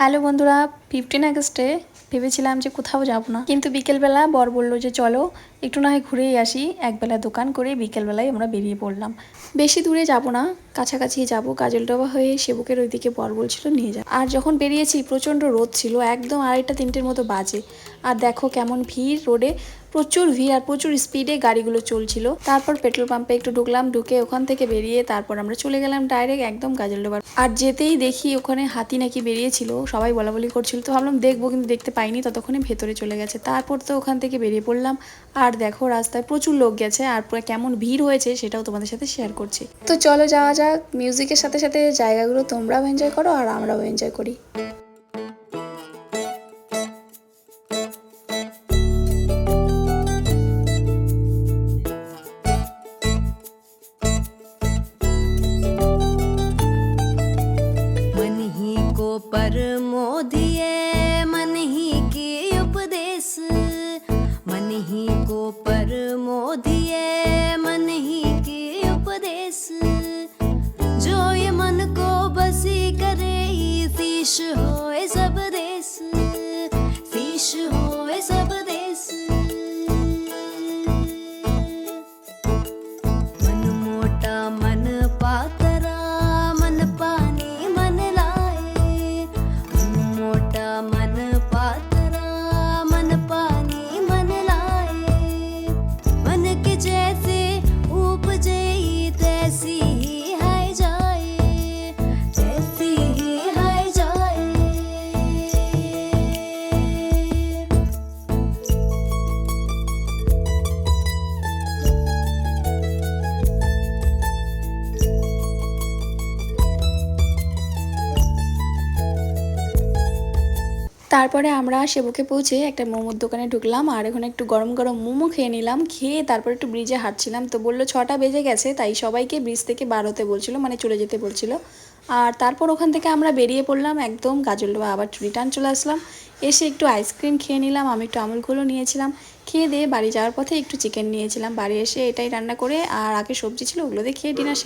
Hello বন্ধুরা fifteen আগস্টে ভেবেছিলাম যে কোথাও যাব না। কিন্তু বিকেলবেলা বর বলল যে চলো, একটু না হয় ঘুরেই আসি। একবেলা দোকান করে বিকেলবেলায় আমরা বেরিয়ে পড়লাম। বেশি দূরে যাব না, কাছাকাছি যাব কাজলডোবা হয়ে সেবকের ওইদিকে বর বলছিল নিয়ে যাব আর যখন বেরিয়েছি, প্রচণ্ড রোদ ছিল, একদম আড়াইটা, তিনটের মতো বাজে। আর দেখো কেমন ভিড় রোডে। প্রচুর ভিড় আর প্রচুর স্পিডে গাড়িগুলো চলছিল। তারপর পেট্রোল পাম্পে একটু ঢুকলাম, ঢুকে ওখান থেকে বেরিয়ে তারপর আমরা চলে গেলাম ডাইরেক্ট একদম গাজলডোবার আর যেতেই দেখি ওখানে হাতি নাকি বেরিয়েছিল, সবাই বলা বলি করছিল। তো ভাবলাম দেখব কিন্তু দেখতে পাইনি, ততক্ষণে ভেতরে চলে গেছে। তারপর তো ওখান থেকে বেরিয়ে পড়লাম। আর দেখো রাস্তায় প্রচুর লোক গেছে আর পুরো কেমন ভিড় হয়েছে সেটাও তোমাদের সাথে শেয়ার করছি। তো চলো যাওয়া যাক মিউজিকের সাথে সাথে জায়গাগুলো তোমরাও এনজয় করো আর আমরাও এনজয় করি। ही पर मोदिए, मन ही के उपदेश। मन ही को पर मोदिए, मन ही के उपदेश। जो ये मन को बसी करे शीश हो सब देश। शीश होए তারপরে আমরা সেবকে পৌঁছে একটা মোমোর দোকানে ঢুকলাম আর ওখানে একটু গরম গরম মোমো খেয়ে নিলাম, খেয়ে তারপর একটু ব্রিজে হাঁটছিলাম। তো বলল ছটা বেজে গেছে, তাই সবাইকে ব্রিজ থেকে বার হতে বলছিল মানে চলে যেতে বলছিল। আর তারপর ওখান থেকে আমরা বেরিয়ে পড়লাম, একদম গাজলডোবা আবার রিটার্ন চলে আসলাম। এসে একটু আইসক্রিম খেয়ে নিলাম, আমি একটু আমুলগুলো নিয়েছিলাম। খেয়ে দিয়ে বাড়ি যাওয়ার পথে একটু চিকেন নিয়েছিলাম। বাড়ি এসে এটাই রান্না করে আর আগে সবজি ছিল ওগুলো দিয়ে খেয়ে ডিনার